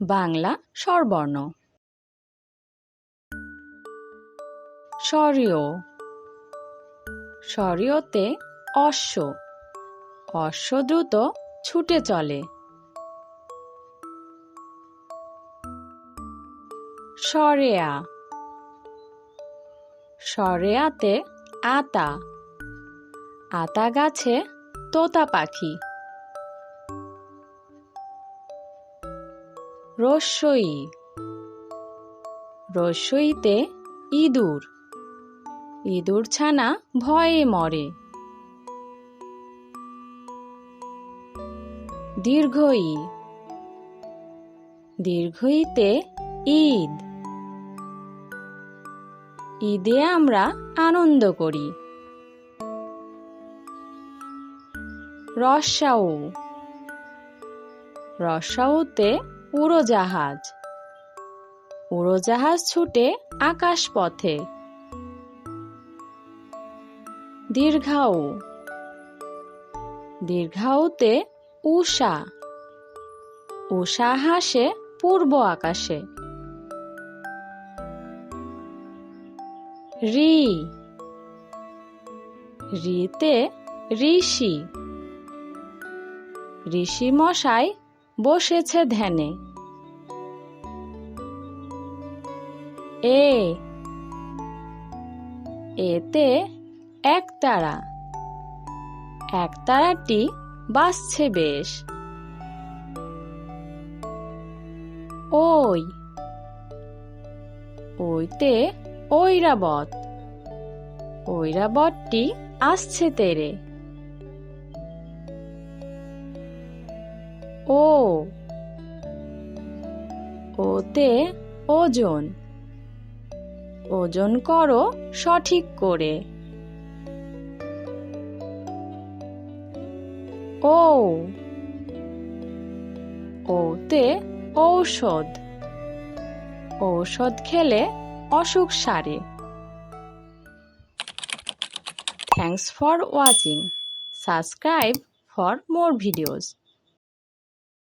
বাংলা স্বরবর্ণ। স্বরীয়। স্বরীয়তে অশ্ব। অশ্ব দ্রুত ছুটে চলে। সরেয়া। সরেয়াতে আতা। আতা গাছে তোতা পাখি। রস্যই রস্যইতে ইঁদুর। ইঁদুর ছানা ভয়ে মরে। দীর্ঘই। দীর্ঘইতে ঈদ। ঈদে আমরা আনন্দ করি। রসাউ রসাউতে উড়োজাহাজ। উড়োজাহাজ ছুটে আকাশ পথে দীর্ঘাউ। দীর্ঘাউতে উষা উষা হাসে পূর্ব আকাশে। রি। রিতে ঋষি। ঋষি মশাই বসেছে ধ্যানে। এ এতে একতারা একতারাটি বাসছে বেশ। ওই ওইতে ঐরাবত। ঐরাবতটি আসছে তেরে। ও। ওতে ওজন। ওজন করো সঠিক করে। ও। ওতে ঔষধ। ঔষধ খেলে অসুখ সারে। Thanks for watching subscribe for more videos